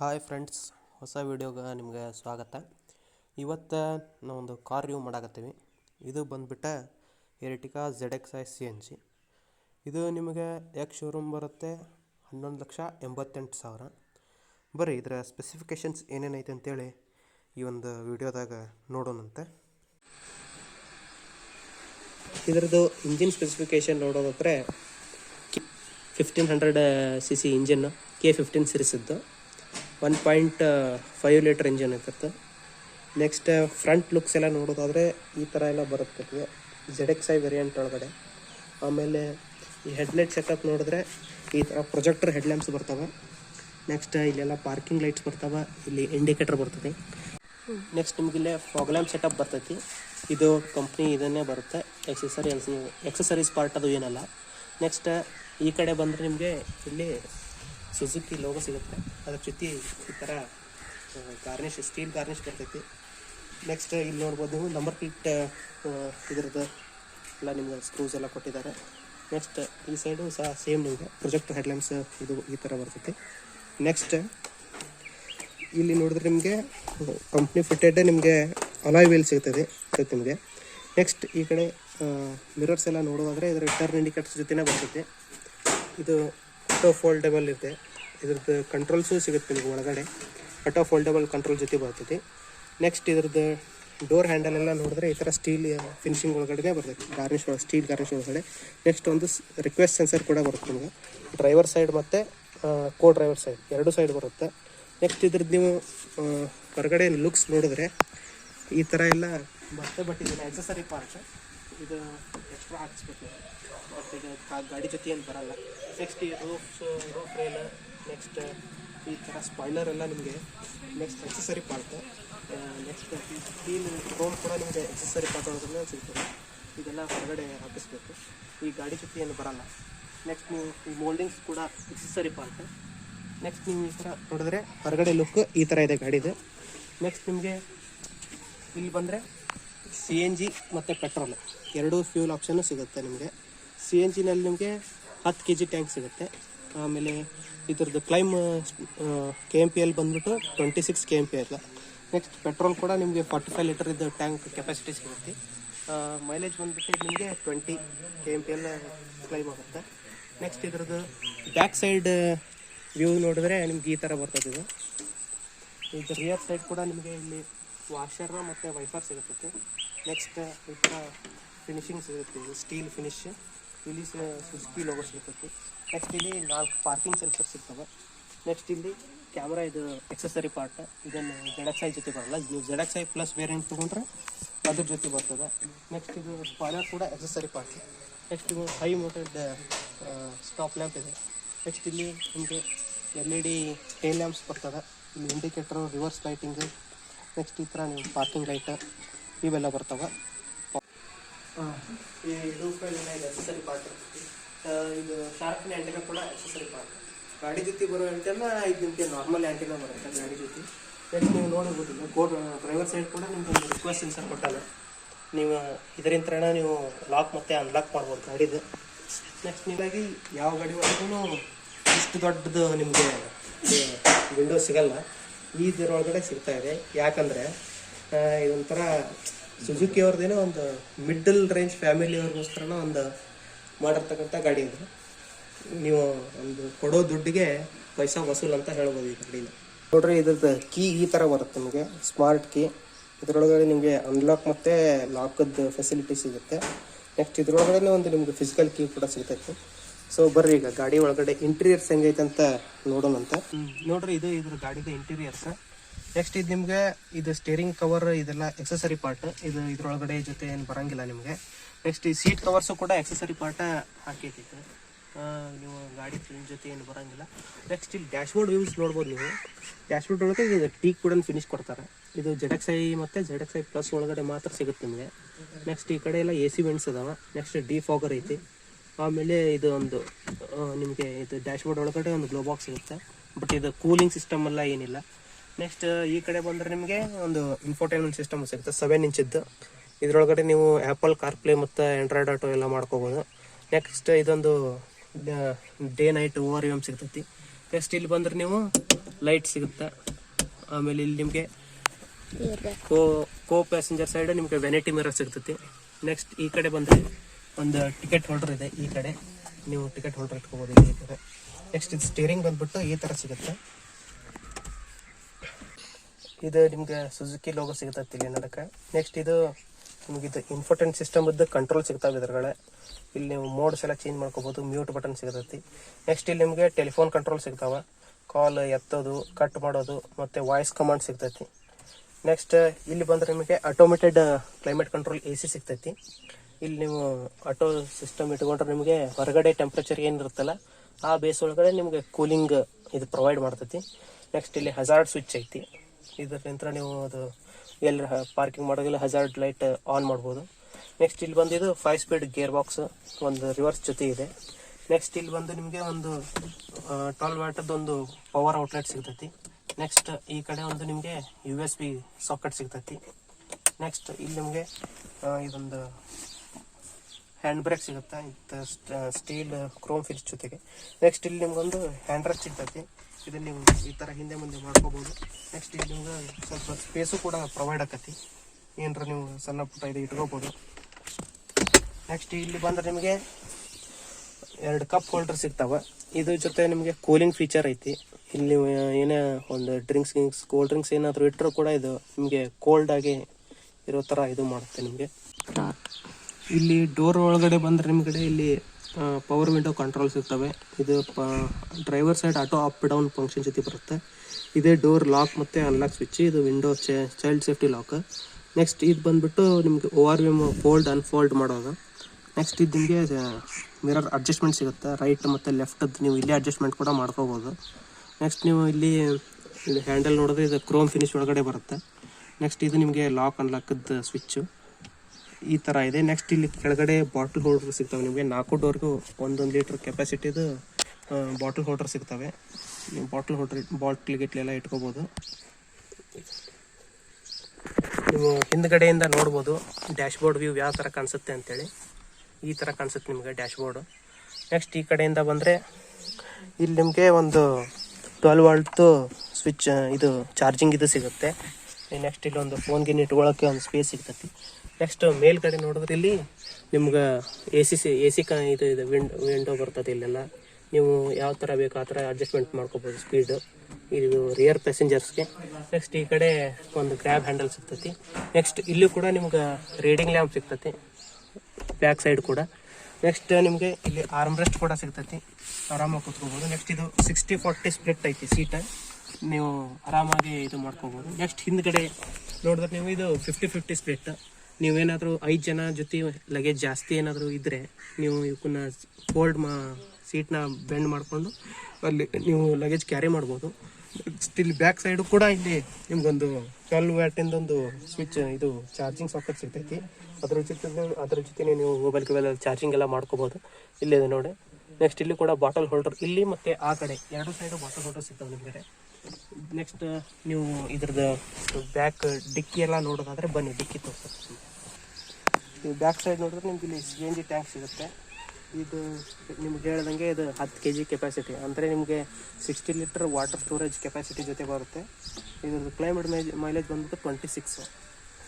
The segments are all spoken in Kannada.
ಹಾಯ್ ಫ್ರೆಂಡ್ಸ್, ಹೊಸ ವೀಡಿಯೋಗೆ ನಿಮಗೆ ಸ್ವಾಗತ. ಇವತ್ತು ನಾವೊಂದು ಕಾರ್ ರಿವ್ಯೂ ಮಾಡಾಕತ್ತೀವಿ. ಇದು ಬಂದುಬಿಟ್ಟು Ertiga Z X I C N G. ಇದು ನಿಮಗೆ ಎಕ್ ಶೋರೂಮ್ ಬರುತ್ತೆ ಹನ್ನೊಂದು ಲಕ್ಷ ಎಂಬತ್ತೆಂಟು ಸಾವಿರ. ಬರ್ರಿ, ಇದರ ಸ್ಪೆಸಿಫಿಕೇಷನ್ಸ್ ಏನೇನೈತೆ ಅಂತೇಳಿ ಈ ಒಂದು ವಿಡಿಯೋದಾಗ ನೋಡೋಣಂತೆ. ಇದರದ್ದು ಇಂಜಿನ್ ಸ್ಪೆಸಿಫಿಕೇಷನ್ ನೋಡೋದಾದ್ರೆ fifteen hundred C C engine K fifteen ಸಿರಿಸಿದ್ದು. One point five litre engine ಇರ್ತದೆ ನೆಕ್ಸ್ಟ್ ಫ್ರಂಟ್ ಲುಕ್ಸ್ ಎಲ್ಲ ನೋಡೋದಾದರೆ ಈ ಥರ ಎಲ್ಲ ಬರುತ್ತೆ. ಜೆಡ್ ಎಕ್ಸ್ ಐ ವೇರಿಯಂಟ್ ಒಳಗಡೆ. ಆಮೇಲೆ ಈ ಹೆಡ್ಲೈಟ್ ಸೆಟಪ್ ನೋಡಿದ್ರೆ ಈ ಥರ ಪ್ರೊಜೆಕ್ಟರ್ ಹೆಡ್ಲ್ಯಾಂಪ್ಸ್ ಬರ್ತವೆ. ನೆಕ್ಸ್ಟ್ ಇಲ್ಲೆಲ್ಲ ಪಾರ್ಕಿಂಗ್ ಲೈಟ್ಸ್ ಬರ್ತವೆ. ಇಲ್ಲಿ ಇಂಡಿಕೇಟರ್ ಬರ್ತದೆ. ನೆಕ್ಸ್ಟ್ ನಿಮ್ಗೆ ಇಲ್ಲೇ ಫಾಗ್ಲ್ಯಾಂಪ್ ಸೆಟಪ್ ಬರ್ತೈತಿ. ಇದು ಕಂಪ್ನಿ ಇದನ್ನೇ ಬರುತ್ತೆ. ಎಕ್ಸಸರಿ ಎಕ್ಸಸರೀಸ್ ಪಾರ್ಟ್ ಅದು ಏನಲ್ಲ. ನೆಕ್ಸ್ಟ್ ಈ ಕಡೆ ಬಂದರೆ ನಿಮಗೆ ಇಲ್ಲಿ ಸುಜುಕಿ ಲೋಗೋ ಸಿಗುತ್ತೆ ಅದ್ರ ಜೊತೆ ಈ ಥರ ಗಾರ್ನಿಶ್ ಸ್ಟೀಲ್ ಗಾರ್ನಿಶ್ ಬರ್ತೈತಿ ನೆಕ್ಸ್ಟ್ ಇಲ್ಲಿ ನೋಡ್ಬೋದು ನಂಬರ್ ಪ್ಲೇಟ್ ಇದ್ರದ್ದು. ಎಲ್ಲ ನಿಮ್ಗೆ ಸ್ಕ್ರೂಸ್ ಎಲ್ಲ ಕೊಟ್ಟಿದ್ದಾರೆ. ನೆಕ್ಸ್ಟ್ ಈ ಸೈಡು ಸಹ ಸೇಮ್ ನಿಮಗೆ. ಪ್ರೊಜೆಕ್ಟ್ ಹೆಡ್ಲೈನ್ಸ್ ಇದು ಈ ಥರ ಬರ್ತೈತಿ. ನೆಕ್ಸ್ಟ್ ಇಲ್ಲಿ ನೋಡಿದ್ರೆ ನಿಮಗೆ ಕಂಪ್ನಿ ಫಿಟ್ಟೆಡ್ ನಿಮಗೆ ಅಲಾಯ್ ವೀಲ್ ಸಿಗ್ತದೆ ಸಿಗುತ್ತೆ ನಿಮಗೆ. ನೆಕ್ಸ್ಟ್ ಈ ಕಡೆ ಮಿರರ್ಸ್ ಎಲ್ಲ ನೋಡೋದಾದರೆ ಇದರ ಟರ್ನ್ ಇಂಡಿಕೇಟರ್ಸ್ ಜೊತೆನೇ ಬರ್ತೈತಿ. ಇದು ಆಟೋ ಫೋಲ್ಡಬಲ್ ಇದೆ. ಇದ್ರದ್ದು ಕಂಟ್ರೋಲ್ಸು ಸಿಗುತ್ತೆ ನಿಮಗೆ ಒಳಗಡೆ. ಆಟೋ ಫೋಲ್ಡಬಲ್ ಕಂಟ್ರೋಲ್ ಜೊತೆ ಬರ್ತೈತಿ ನೆಕ್ಸ್ಟ್ ಇದ್ರದ್ದು ಡೋರ್ ಹ್ಯಾಂಡಲ್ ಎಲ್ಲ ನೋಡಿದ್ರೆ ಈ ಥರ ಸ್ಟೀಲ್ ಫಿನಿಶಿಂಗ್ ಒಳಗಡೆ ಬರ್ತೈತಿ ಗಾರ್ನಿಷ್ ಒಳಗೆ ಸ್ಟೀಲ್ ಗಾರ್ನಿಷ್ ಒಳಗಡೆ. ನೆಕ್ಸ್ಟ್ ಒಂದು ರಿಕ್ವೆಸ್ಟ್ ಸೆನ್ಸರ್ ಕೂಡ ಬರುತ್ತೆ ನಿಮಗೆ. ಡ್ರೈವರ್ ಸೈಡ್ ಮತ್ತು ಕೋ ಡ್ರೈವರ್ ಸೈಡ್ ಎರಡು ಸೈಡ್ ಬರುತ್ತೆ. ನೆಕ್ಸ್ಟ್ ಇದ್ರದ್ದು ನೀವು ಹೊರಗಡೆ ಲುಕ್ಸ್ ನೋಡಿದ್ರೆ ಈ ಥರ ಎಲ್ಲ ಮತ್ತೆ ಬಟ್ ಇದನ್ನ ಎಕ್ಸಸರಿ ಪಾರ್ಟ್ ಇದು ಎಕ್ಸ್ಟ್ರಾ ಹಾಕಿಸ್ಬೇಕು ಮತ್ತು ಇದು ಗಾಡಿ ಜೊತೆ ಏನು ಬರಲ್ಲ. ನೆಕ್ಸ್ಟ್ ಈ ರೂಫ್ಸ್ ರೂಫ್ ರೇಲ್ ನೆಕ್ಸ್ಟ್ ಈ ಥರ ಸ್ಪಾಯ್ಲರ್ ಎಲ್ಲ ನಿಮಗೆ ನೆಕ್ಸ್ಟ್ ಎಕ್ಸಸರಿ ಪಾರ್ಟ್ ನೆಕ್ಸ್ಟ್ ಈ ರೋಮ್ ಕೂಡ ನಿಮಗೆ ಎಕ್ಸಸರಿ ಪಾರ್ಟ್ ಅನ್ನೋದನ್ನ ಸಿಗ್ತದೆ. ಇದೆಲ್ಲ ಹೊರಗಡೆ ಹಾಕಿಸ್ಬೇಕು. ಈ ಗಾಡಿ ಜೊತೆ ಏನು ಬರಲ್ಲ. ನೆಕ್ಸ್ಟ್ ನೀವು ಈ ಮೋಲ್ಡಿಂಗ್ಸ್ ಕೂಡ ಎಕ್ಸಸರಿ ಪಾರ್ಟ್ ನೆಕ್ಸ್ಟ್ ನೀವು ಈ ಥರ ನೋಡಿದ್ರೆ ಹೊರಗಡೆ ಲುಕ್ ಈ ಥರ ಇದೆ ಗಾಡಿದು. ನೆಕ್ಸ್ಟ್ ನಿಮಗೆ ಇಲ್ಲಿ ಬಂದರೆ ಸಿ ಎನ್ ಜಿ ಮತ್ತು ಪೆಟ್ರೋಲ್. ಎರಡೂ ಫ್ಯೂಲ್ ಆಪ್ಷನ್ನು ಸಿಗುತ್ತೆ ನಿಮಗೆ. ಸಿ ಎನ್ ಜಿನಲ್ಲಿ ನಿಮಗೆ ಹತ್ತು ಕೆ ಜಿ ಟ್ಯಾಂಕ್ ಸಿಗುತ್ತೆ. ಆಮೇಲೆ ಇದ್ರದ್ದು claim K M P L ಬಂದ್ಬಿಟ್ಟು twenty six K M P L. Next petrol ಕೂಡ ನಿಮಗೆ ಫಾರ್ಟಿ ಫೈವ್ ಲೀಟರ್ ಇದ್ದು ಟ್ಯಾಂಕ್ ಕೆಪಾಸಿಟಿ ಸಿಗುತ್ತೆ. ಮೈಲೇಜ್ ಬಂದುಬಿಟ್ಟು ನಿಮಗೆ twenty K M P L claim ಆಗುತ್ತೆ. ನೆಕ್ಸ್ಟ್ ಇದ್ರದ್ದು ಬ್ಯಾಕ್ ಸೈಡ್ ವ್ಯೂ ನೋಡಿದ್ರೆ ನಿಮ್ಗೆ ಈ ಥರ ಬರ್ತದೆ ಇದು. ಇದು ರಿಯರ್ ಸೈಡ್ ಕೂಡ ನಿಮಗೆ ಇಲ್ಲಿ ವಾಷರ್ ಮತ್ತು ವೈಫರ್ ಸಿಗುತ್ತೆ. ನೆಕ್ಸ್ಟ್ ಈ ಥರ ಫಿನಿಶಿಂಗ್ ಸಿಗುತ್ತೆ ಇದು ಸ್ಟೀಲ್ ಫಿನಿಶ್ ಇಲ್ಲಿ ಸುಜುಕಿ ಲೋಗೋ ಸಿಗುತ್ತೆ ನೆಕ್ಸ್ಟ್ ಇಲ್ಲಿ ನಾಲ್ಕು ಪಾರ್ಕಿಂಗ್ ಸೆನ್ಸರ್ ಸಿಗ್ತವೆ ನೆಕ್ಸ್ಟ್ ಇಲ್ಲಿ ಕ್ಯಾಮ್ರಾ ಇದು ಎಕ್ಸಸರಿ ಪಾರ್ಟ್ ಇದನ್ನು ಜೆಡಕ್ಸ್ ಐ ಜೊತೆ ಬರಲ್ಲ. ನೀವು ಜೆಡಕ್ಸ್ ಐ ಪ್ಲಸ್ ವೇರಿಯಂಟ್ ತೊಗೊಂಡ್ರೆ ಅದ್ರ ಜೊತೆ ಬರ್ತದೆ. ನೆಕ್ಸ್ಟ್ ಇದು ಸ್ಪಾಯ್ಲರ್ ಕೂಡ ಎಕ್ಸಸರಿ ಪಾರ್ಟ್ ನೆಕ್ಸ್ಟ್ ಇದು ಹೈ ಮೋಟೆಡ್ ಸ್ಟಾಪ್ ಲ್ಯಾಂಪ್ ಇದೆ. ನೆಕ್ಸ್ಟ್ ಇಲ್ಲಿ ನಿಮಗೆ L E D tail lamps ಬರ್ತದೆ ಇಲ್ಲಿ ಇಂಡಿಕೇಟರ್ ರಿವರ್ಸ್ ಲೈಟಿಂಗ್ ನೆಕ್ಸ್ಟ್ ಈ ಥರ ನೀವು ಪಾರ್ಕಿಂಗ್ ಲೈಟ್ ಇವೆಲ್ಲ ಬರ್ತವೆ. ಈ ಇದು? ಎಕ್ಸಸರಿ ಪಾರ್ಟ್ ಇದು ಶಾರ್ಪ್ನ ಆ್ಯಂಟಿನ ಕೂಡ ಎಕ್ಸಸರಿ ಪಾರ್ಟ್ ಗಾಡಿ ಜೊತೆ ಬರೋ ಆ್ಯಂಟಿನ ಇದು ನಿಮಗೆ ನಾರ್ಮಲ್ ಆ್ಯಂಟಿನ ಬರುತ್ತೆ ಗಾಡಿ ಜೊತೆ. ನೆಕ್ಸ್ಟ್ ನೀವು ನೋಡ್ಬೋದು ಗೋಡ್ ಡ್ರೈವರ್ ಸೈಡ್ ಕೂಡ ನಿಮ್ಗೆ ಒಂದು ರಿಕ್ವೆಸ್ಟ್ ಸೆನ್ಸರ್ ಕೊಟ್ಟಾನ ನೀವು ಇದರಿಂದ ನೀವು ಲಾಕ್ ಮತ್ತೆ ಅನ್ಲಾಕ್ ಮಾಡ್ಬೋದು ಗಾಡಿದು. ನೆಕ್ಸ್ಟ್ ನೀವಾಗಿ ಯಾವ ಗಾಡಿ ಒಳಗೂ ಇಷ್ಟು ದೊಡ್ಡದು ನಿಮಗೆ ವಿಂಡೋ ಸಿಗಲ್ಲ. ಈ ಇದರೊಳಗಡೆ ಸಿಗ್ತಾ ಇದೆ. ಯಾಕಂದರೆ ಇದೊಂಥರ ಸುಜುಕಿ ಅವ್ರದ್ದೇನೋ ಒಂದು ಮಿಡ್ಲ್ ರೇಂಜ್ ಫ್ಯಾಮಿಲಿಯವ್ರಿಗೋಸ್ಕರನೋ ಒಂದು ಮಾಡಿರ್ತಕ್ಕಂಥ ಗಾಡಿ ಇದು. ನೀವು ಒಂದು ಕೊಡೋ ದುಡ್ಡಿಗೆ ಪೈಸಾ ವಸೂಲ್ ಅಂತ ಹೇಳ್ಬೋದು ಈ ಗಾಡಿನ. ನೋಡ್ರಿ ಇದ್ರದ್ದು ಕೀ ಈ ಥರ ಬರುತ್ತೆ ನಿಮಗೆ ಸ್ಮಾರ್ಟ್ ಕೀ ಇದರೊಳಗಡೆ ನಿಮಗೆ ಅನ್ಲಾಕ್ ಮತ್ತು ಲಾಕದ್ದು ಫೆಸಿಲಿಟಿ ಸಿಗುತ್ತೆ. ನೆಕ್ಸ್ಟ್ ಇದ್ರೊಳಗಡೆ ಒಂದು ನಿಮ್ಗೆ ಫಿಸಿಕಲ್ ಕೀ ಕೂಡ ಸಿಗ್ತೈತೆ. ಸೊ ಬರ್ರಿ ಈಗ ಗಾಡಿ ಒಳಗಡೆ ಇಂಟೀರಿಯರ್ಸ್ ಹೆಂಗೈತೆ ಅಂತ ನೋಡೋಣಂತ. ನೋಡ್ರಿ ಇದು ಇದ್ರ ಗಾಡಿದು ಇಂಟೀರಿಯರ್ಸ್ ನೆಕ್ಸ್ಟ್ ಇದು ನಿಮಗೆ ಇದು ಸ್ಟೇರಿಂಗ್ ಕವರ್ ಇದೆಲ್ಲ ಎಕ್ಸಸರಿ ಪಾರ್ಟ್ ಇದು ಇದ್ರೊಳಗಡೆ ಜೊತೆ ಏನು ಬರಂಗಿಲ್ಲ ನಿಮಗೆ. ನೆಕ್ಸ್ಟ್ ಈ ಸೀಟ್ ಕವರ್ಸು ಕೂಡ ಎಕ್ಸಸರಿ ಪಾರ್ಟ್ ಹಾಕೈತಿ. ಇದು. ಆ, ನೀವು ಗಾಡಿ ಫಿಲ್ಮ್ ಜೊತೆ ಏನು ಬರೋಂಗಿಲ್ಲ. ನೆಕ್ಸ್ಟ್ ಇಲ್ಲಿ ಡ್ಯಾಶ್ಬೋರ್ಡ್ ವ್ಯೂಸ್ ನೋಡ್ಬೋದು ನೀವು. ಡ್ಯಾಶ್ಬೋರ್ಡ್ ಒಳಗೆ ಇದು ಟೀಕ್ ಕೂಡ ಫಿನಿಶ್ ಕೊಡ್ತಾರೆ. ಇದು ಜೆಡ್ ಎಕ್ಸ್ ಐ ಮತ್ತು ಜೆಡ್ ಎಕ್ಸ್ ಐ ಪ್ಲಸ್ ಒಳಗಡೆ ಮಾತ್ರ ಸಿಗುತ್ತೆ ನಿಮಗೆ. ನೆಕ್ಸ್ಟ್ ಈ ಕಡೆ ಎಲ್ಲ ಎ ಸಿ ವೆಂಟ್ಸ್ ಅದಾವ. ನೆಕ್ಸ್ಟ್ ಡಿ ಫಾಗರ್ ಐತಿ. ಆಮೇಲೆ ಇದು ಒಂದು ನಿಮಗೆ ಇದು ಡ್ಯಾಶ್ಬೋರ್ಡ್ ಒಳಗಡೆ ಒಂದು ಗ್ಲೋ ಬಾಕ್ಸ್ ಸಿಗುತ್ತೆ. ಬಟ್ ಇದು ಕೂಲಿಂಗ್ ಸಿಸ್ಟಮ್ ಎಲ್ಲ ಏನಿಲ್ಲ. ನೆಕ್ಸ್ಟ್ ಈ ಕಡೆ ಬಂದರೆ ನಿಮಗೆ ಒಂದು ಇನ್ಫೋಟೈನ್ಮೆಂಟ್ ಸಿಸ್ಟಮ್ ಸಿಗುತ್ತೆ ಸೆವೆನ್ ಇಂಚಿದ್ದು ಇದರೊಳಗಡೆ ನೀವು ಆ್ಯಪಲ್ ಕಾರ್ಪ್ಲೇ ಮತ್ತು ಆ್ಯಂಡ್ರಾಯ್ಡ್ ಆಟೋ ಎಲ್ಲ ಮಾಡ್ಕೋಬೋದು. ನೆಕ್ಸ್ಟ್ ಇದೊಂದು ಡೇ ನೈಟ್ ಓವರ್ ಎಂ ಸಿಗ್ತೈತಿ. ನೆಕ್ಸ್ಟ್ ಇಲ್ಲಿ ಬಂದ್ರೆ ನೀವು ಲೈಟ್ ಸಿಗುತ್ತೆ. ಆಮೇಲೆ ಇಲ್ಲಿ ನಿಮಗೆ ಕೋ ಕೋ ಪ್ಯಾಸೆಂಜರ್ ಸೈಡ್ ನಿಮಗೆ ವೆನೈಟಿ ಮಿರರ್ ಸಿಗ್ತೈತಿ. ನೆಕ್ಸ್ಟ್ ಈ ಕಡೆ ಬಂದರೆ ಒಂದು ಟಿಕೆಟ್ ಹೋಲ್ಡರ್ ಇದೆ ಈ ಕಡೆ. ನೀವು ಟಿಕೆಟ್ ಹೋಲ್ಡರ್ ಇಟ್ಕೋಬೋದು ಈ ಕಡೆ. ನೆಕ್ಸ್ಟ್ ಇದು ಸ್ಟೇರಿಂಗ್ ಬಂದ್ಬಿಟ್ಟು ಈ ಥರ ಸಿಗುತ್ತೆ. ಇದು ನಿಮ್ಗೆ ಸುಜುಕಿ ಲೋಗೋ ಸಿಗ್ತೈತಿ ಇಲ್ಲಿ ನೋಡಕ್ಕೆ ನೆಕ್ಸ್ಟ್ ಇದು ನಿಮ್ಗೆ ಇದು ಸಿಸ್ಟಮ್ ಇದ್ದು ಕಂಟ್ರೋಲ್ ಸಿಗ್ತಾವೆ ಇದ್ರಗಡೆ ಇಲ್ಲಿ ನೀವು ಮೋಡ್ಸ್ ಎಲ್ಲ ಚೇಂಜ್ ಮಾಡ್ಕೋಬೋದು ಮ್ಯೂಟ್ ಬಟನ್ ಸಿಗತೈತಿ. ನೆಕ್ಸ್ಟ್ ಇಲ್ಲಿ ನಿಮಗೆ ಟೆಲಿಫೋನ್ ಕಂಟ್ರೋಲ್ ಸಿಗ್ತಾವೆ. ಕಾಲ್ ಎತ್ತೋದು ಕಟ್ ಮಾಡೋದು, ಮತ್ತು ವಾಯ್ಸ್ ಕಮಾಂಡ್ ಸಿಗ್ತೈತಿ. ನೆಕ್ಸ್ಟ್ ಇಲ್ಲಿ ಬಂದ್ರೆ ನಿಮಗೆ automated climate control A C ಸಿಗ್ತೈತಿ. ಇಲ್ಲಿ ನೀವು ಆಟೋ ಸಿಸ್ಟಮ್ ಇಟ್ಕೊಂಡ್ರೆ ನಿಮಗೆ ಹೊರಗಡೆ ಟೆಂಪ್ರೇಚರ್ ಏನಿರುತ್ತಲ್ಲ ಆ ಬೇಸ್ ಒಳಗಡೆ ನಿಮಗೆ ಕೂಲಿಂಗ್ ಇದು ಪ್ರೊವೈಡ್ ಮಾಡ್ತೈತಿ. ನೆಕ್ಸ್ಟ್ ಇಲ್ಲಿ ಹಜಾರ್ಡ್ ಸ್ವಿಚ್ ಐತಿ. ಇದರಿಂದ ನೀವು ಅದು ಎಲ್ಲಿ ಪಾರ್ಕಿಂಗ್ ಮಾಡೋದಿಲ್ಲ ಹಜಾರ್ಡ್ ಲೈಟ್ ಆನ್ ಮಾಡ್ಬೋದು. ನೆಕ್ಸ್ಟ್ ಇಲ್ಲಿ ಬಂದಿದ್ದು ಫೈವ್ ಸ್ಪೀಡ್ ಗೇರ್ ಬಾಕ್ಸ್ ಒಂದು ರಿವರ್ಸ್ ಜೊತೆ ಇದೆ. ನೆಕ್ಸ್ಟ್ ಇಲ್ಲಿ ಬಂದು ನಿಮಗೆ ಒಂದು ಟ್ವೆಲ್ ವ್ಯಾಟದ್ದೊಂದು ಪವರ್ ಔಟ್ಲೆಟ್ ಸಿಗ್ತೈತಿ. ನೆಕ್ಸ್ಟ್ ಈ ಕಡೆ ಒಂದು ನಿಮಗೆ ಯು ಎಸ್ ಬಿ ಸಾಕೆಟ್ ಸಿಗ್ತೈತಿ. ನೆಕ್ಸ್ಟ್ ಇಲ್ಲಿ ನಿಮಗೆ ಇದೊಂದು ಹ್ಯಾಂಡ್ ಬ್ರೇಕ್ ಸಿಗುತ್ತೆ? ಸ್ಟೀಲ್ ಕ್ರೋಮ್ ಫಿನಿಶ್ ಜೊತೆಗೆ. ನೆಕ್ಸ್ಟ್ ಇಲ್ಲಿ ನಿಮ್ಗೊಂದು ಹ್ಯಾಂಡ್ ರೆಸ್ಟ್ ಸಿಗ್ತೈತಿ. ಇದನ್ನ ನೀವು ಈ ಥರ ಹಿಂದೆ ಮುಂದೆ ಮಾಡ್ಕೋಬೋದು. ನೆಕ್ಸ್ಟ್ ಇಲ್ಲಿ ನಿಮ್ಗೆ ಸ್ವಲ್ಪ ಸ್ಪೇಸು ಕೂಡ ಪ್ರೊವೈಡ್ ಆಕತಿ. ಏನರ ನೀವು ಸಣ್ಣ ಪುಟ್ಟ ಇದು ಇಟ್ಕೋಬೋದು. ನೆಕ್ಸ್ಟ್ ಇಲ್ಲಿ ಬಂದ್ರೆ ನಿಮಗೆ ಎರಡು ಕಪ್ ಹೋಲ್ಡರ್ ಸಿಗ್ತಾವೆ. ಇದ್ರ ಜೊತೆ ನಿಮಗೆ ಕೂಲಿಂಗ್ ಫೀಚರ್ ಐತಿ. ಇಲ್ಲಿ ಏನೇ ಒಂದು ಡ್ರಿಂಕ್ಸ್ ಗಿಂಕ್ಸ್ ಕೋಲ್ಡ್ ಡ್ರಿಂಕ್ಸ್ ಏನಾದರೂ ಇಟ್ಟರು ಕೂಡ ಇದು ನಿಮಗೆ ಕೋಲ್ಡ್ ಆಗಿ ಇರೋ ಥರ ಇದು ಮಾಡುತ್ತೆ ನಿಮಗೆ. ಇಲ್ಲಿ ಡೋರ್ ಒಳಗಡೆ ಬಂದ್ರೆ ನಿಮ್ಗಡೆ ಇಲ್ಲಿ ಪವರ್ ವಿಂಡೋ ಕಂಟ್ರೋಲ್ ಸಿಗ್ತವೆ ಇದು driver side auto up down function ಜೊತೆ ಬರುತ್ತೆ. ಇದೇ ಡೋರ್ ಲಾಕ್ ಮತ್ತು ಅನ್ಲಾಕ್ ಸ್ವಿಚ್ ಇದು window child safety lock next ಇದು ಬಂದ್ಬಿಟ್ಟು ನಿಮಗೆ O R V M fold unfold ಮಾಡೋದು ನೆಕ್ಸ್ಟ್ ಇದು ನಿಮಗೆ ಮಿರರ್ ಅಡ್ಜಸ್ಟ್ಮೆಂಟ್ ಸಿಗುತ್ತೆ. ರೈಟ್ ಮತ್ತು ಲೆಫ್ಟದ್ದು ನೀವು ಇಲ್ಲೇ ಅಡ್ಜಸ್ಟ್ಮೆಂಟ್ ಕೂಡ ಮಾಡ್ಕೋಬೋದು. ನೆಕ್ಸ್ಟ್ ನೀವು ಇಲ್ಲಿ ಇಲ್ಲಿ ಹ್ಯಾಂಡಲ್ ನೋಡಿದ್ರೆ ಇದು ಕ್ರೋಮ್ ಫಿನಿಶ್ ಒಳಗಡೆ ಬರುತ್ತೆ. ನೆಕ್ಸ್ಟ್ ಇದು ನಿಮಗೆ ಲಾಕ್ ಅನ್ಲಾಕದ್ದು ಸ್ವಿಚ್ಚು ಈ ಥರ ಇದೆ. ನೆಕ್ಸ್ಟ್ ಇಲ್ಲಿ ಕೆಳಗಡೆ ಬಾಟಲ್ ಹೋಲ್ಡರ್ ಸಿಗ್ತವೆ ನಿಮಗೆ. ನಾಲ್ಕು ಡೋರ್ಗೂ ಒಂದೊಂದು ಲೀಟ್ರ್ ಕೆಪಾಸಿಟಿದು ಬಾಟಲ್ ಹೋಲ್ಡರ್ ಸಿಗ್ತವೆ. ನೀವು ಬಾಟಲ್ ಹೋಲ್ಡರ್ ಬಾಟ್ಲ್ ಗಿಟ್ಲೆಲ್ಲ ಇಟ್ಕೋಬೋದು. ನೀವು ಹಿಂದ್ಗಡೆಯಿಂದ ನೋಡ್ಬೋದು ಡ್ಯಾಶ್ಬೋರ್ಡ್ ವ್ಯೂ ಯಾವ ಥರ ಕಾಣಿಸುತ್ತೆ ಅಂತೇಳಿ. ಈ ಥರ ಕಾಣಿಸುತ್ತೆ ನಿಮಗೆ ಡ್ಯಾಶ್ಬೋರ್ಡು ನೆಕ್ಸ್ಟ್ ಈ ಕಡೆಯಿಂದ ಬಂದರೆ ಇಲ್ಲಿ ನಿಮಗೆ ಒಂದು ಟ್ವೆಲ್ ವಾಲ್ಟ್ದು ಸ್ವಿಚ್ ಇದು ಚಾರ್ಜಿಂಗ್ ಇದು ಸಿಗುತ್ತೆ. ನೆಕ್ಸ್ಟ್ ಇಲ್ಲೊಂದು ಫೋನ್ಗೆ ಇಟ್ಕೊಳ್ಳೋಕ್ಕೆ ಒಂದು ಸ್ಪೇಸ್ ಸಿಗ್ತೈತಿ. ನೆಕ್ಸ್ಟ್ ಮೇಲ್ಗಡೆ ನೋಡಿದ್ರೆ ಇಲ್ಲಿ ನಿಮ್ಗೆ A C C A C ಕ ಇದು ಇದು ವಿಂಡ್ ವಿಂಡೋ ಬರ್ತದೆ ಇಲ್ಲೆಲ್ಲ. ನೀವು ಯಾವ ಥರ ಬೇಕು ಆ ಥರ ಅಡ್ಜಸ್ಟ್ಮೆಂಟ್ ಮಾಡ್ಕೋಬೋದು ಸ್ಪೀಡು ಇದು ರಿಯರ್ ಪ್ಯಾಸೆಂಜರ್ಸ್ಗೆ ನೆಕ್ಸ್ಟ್ ಈ ಕಡೆ ಒಂದು ಗ್ರ್ಯಾಬ್ ಹ್ಯಾಂಡಲ್ ಸಿಗ್ತೈತಿ ನೆಕ್ಸ್ಟ್ ಇಲ್ಲೂ ಕೂಡ ನಿಮ್ಗೆ ರೀಡಿಂಗ್ ಲ್ಯಾಂಪ್ ಸಿಗ್ತೈತಿ ಬ್ಯಾಕ್ ಸೈಡ್ ಕೂಡ. ನೆಕ್ಸ್ಟ್ ನಿಮಗೆ ಇಲ್ಲಿ ಆರ್ಮ್ ರೆಸ್ಟ್ ಕೂಡ ಸಿಗ್ತೈತಿ ಆರಾಮಾಗಿ ಕೂತ್ಕೋಬೋದು. ನೆಕ್ಸ್ಟ್ ಇದು ಸಿಕ್ಸ್ಟಿ ಫಾರ್ಟಿ ಸ್ಪ್ಲಿಟ್ ಐತಿ ಸೀಟ ನೀವು ಆರಾಮಾಗಿ ಇದು ಮಾಡ್ಕೋಬೋದು. ನೆಕ್ಸ್ಟ್ ಹಿಂದ್ಗಡೆ ನೋಡಿದ್ರೆ ನೀವು ಇದು ಫಿಫ್ಟಿ ಫಿಫ್ಟಿ ಸ್ಪ್ಲಿಟ್ ನೀವೇನಾದರೂ ಐದು ಜನ ಜೊತೆ ಲಗೇಜ್ ಜಾಸ್ತಿ ಏನಾದರೂ ಇದ್ದರೆ ನೀವು ಇವಕ್ಕನ್ನ ಫೋಲ್ಡ್ ಮಾ ಸೀಟ್ನ ಬೆಂಡ್ ಮಾಡಿಕೊಂಡು ಅಲ್ಲಿ ನೀವು ಲಗೇಜ್ ಕ್ಯಾರಿ ಮಾಡ್ಬೋದು. ಇಲ್ಲಿ ಬ್ಯಾಕ್ ಸೈಡು ಕೂಡ ಇಲ್ಲಿ ನಿಮ್ಗೊಂದು ಟ್ವೆಲ್ ವ್ಯಾಟಿಂದ ಒಂದು ಸ್ವಿಚ್ ಇದು ಚಾರ್ಜಿಂಗ್ ಸಾಕೆಟ್ ಸಿಗ್ತೈತಿ. ಅದ್ರ ಜೊತೆ ಅದ್ರ ಜೊತೆ ನೀವು ಮೊಬೈಲ್ ಗಿಬೈಲ್ ಚಾರ್ಜಿಂಗ್ ಎಲ್ಲ ಮಾಡ್ಕೋಬೋದು. ಇಲ್ಲಿದೆ ನೋಡಿ. ನೆಕ್ಸ್ಟ್ ಇಲ್ಲಿ ಕೂಡ ಬಾಟಲ್ ಹೋಲ್ಡರ್ ಇಲ್ಲಿ ಮತ್ತೆ ಆ ಕಡೆ ಎರಡು ಸೈಡು ಬಾಟಲ್ ಹೋಲ್ಡರ್ ಸಿಗ್ತವೆ ನಿಮಗೆ. ನೆಕ್ಸ್ಟ್ ನೀವು ಇದ್ರದ್ದು ಬ್ಯಾಕ್ ಡಿಕ್ಕಿ ಎಲ್ಲ ನೋಡೋದಾದ್ರೆ ಬನ್ನಿ, ಡಿಕ್ಕಿ ತೋರಿಸ್ತೀನಿ ನೀವು ಬ್ಯಾಕ್ ಸೈಡ್ ನೋಡಿದ್ರೆ ನಿಮ್ಗೆ ಇಲ್ಲಿ ಸಿ ಎನ್ ಜಿ ಟ್ಯಾಂಕ್ ಸಿಗುತ್ತೆ. ಇದು ನಿಮ್ಗೆ ಹೇಳ್ದಂಗೆ ಇದು ಹತ್ತು ಕೆ ಜಿ ಕೆಪಾಸಿಟಿ ಅಂದರೆ ನಿಮಗೆ sixty litre water storage capacity ಜೊತೆ ಬರುತ್ತೆ. ಇದ್ರದ್ದು ಕ್ಲೈಮೇಟ್ ಮೈಲೇಜ್ ಬಂದ್ಬಿಟ್ಟು twenty six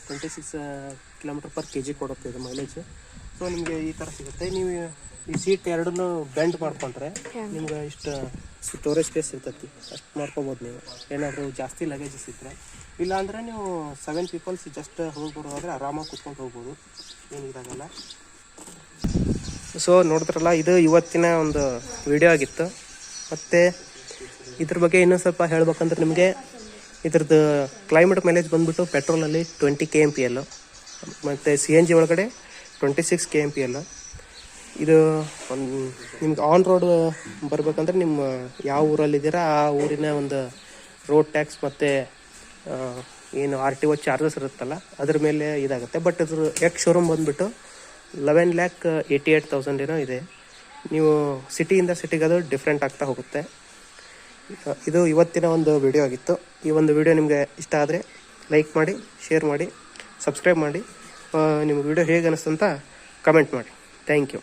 twenty six kilometre per K G ಕೊಡುತ್ತೆ ಇದು ಮೈಲೇಜ್ ಸೊ ನಿಮಗೆ ಈ ಥರ ಸಿಗುತ್ತೆ. ನೀವು ಈ ಸೀಟ್ ಎರಡನ್ನೂ ಬೆಂಡ್ ಮಾಡ್ಕೊಂಡ್ರೆ ನಿಮ್ಗೆ ಇಷ್ಟು ಸ್ಟೋರೇಜ್ ಸ್ಪೇಸ್ ಇರ್ತೈತಿ. ಅಷ್ಟು ಮಾಡ್ಕೊಬೋದು ನೀವು. ಏನಾದರೂ ಜಾಸ್ತಿ ಲಗೇಜಸ್ ಇದ್ದರೆ ಇಲ್ಲಾಂದರೆ ನೀವು ಸೆವೆನ್ ಪೀಪಲ್ಸ್ ಜಸ್ಟ್ ಹೋಗ್ಬಿಡೋದಾದ್ರೆ ಆರಾಮಾಗಿ ಕುತ್ಕೊಂಡು ಹೋಗ್ಬೋದು. ಏನು ಇದಾಗಲ್ಲ. ಸೊ ನೋಡಿದ್ರಲ್ಲ ಇದು ಇವತ್ತಿನ ಒಂದು ವಿಡಿಯೋ ಆಗಿತ್ತು. ಮತ್ತು ಇದ್ರ ಬಗ್ಗೆ ಇನ್ನೊಂದು ಸ್ವಲ್ಪ ಹೇಳ್ಬೇಕಂದ್ರೆ ನಿಮಗೆ ಇದ್ರದ್ದು ಕ್ಲೈಮೇಟ್ ಮೈಲೇಜ್ ಬಂದ್ಬಿಟ್ಟು ಪೆಟ್ರೋಲಲ್ಲಿ twenty K M P L ಮತ್ತು ಸಿ ಎನ್ ಜಿ ಒಳಗಡೆ twenty six K M P L ಇದು ಒಂದು ನಿಮ್ಗೆ ಆನ್ ರೋಡ್ ಬರಬೇಕಂದ್ರೆ ನಿಮ್ಮ ಯಾವ ಊರಲ್ಲಿದ್ದೀರಾ ಆ ಊರಿನ ಒಂದು ರೋಡ್ ಟ್ಯಾಕ್ಸ್ ಮತ್ತು ಏನು ಆರ್ ಟಿ ಒ ಚಾರ್ಜಸ್ ಇರುತ್ತಲ್ಲ, ಅದ್ರ ಮೇಲೆ ಇದಾಗುತ್ತೆ. ಬಟ್ ಇದ್ರ ಎಕ್ಸ್ ಶೋರೂಮ್ ಬಂದುಬಿಟ್ಟು eleven lakh eighty eight thousand ಏನೋ ಇದೆ. ನೀವು ಸಿಟಿಯಿಂದ ಸಿಟಿಗೆ ಅದು ಡಿಫ್ರೆಂಟ್ ಆಗ್ತಾ ಹೋಗುತ್ತೆ. ಇದು ಇವತ್ತಿನ ಒಂದು ವಿಡಿಯೋ ಆಗಿತ್ತು. ಈ ಒಂದು ವಿಡಿಯೋ ನಿಮಗೆ ಇಷ್ಟ ಆದರೆ ಲೈಕ್ ಮಾಡಿ ಶೇರ್ ಮಾಡಿ ಸಬ್ಸ್ಕ್ರೈಬ್ ಮಾಡಿ. ನಿಮ್ಗೆ ವಿಡಿಯೋ ಹೇಗೆ ಅನಿಸ್ತು ಅಂತ ಕಮೆಂಟ್ ಮಾಡಿ. Thank you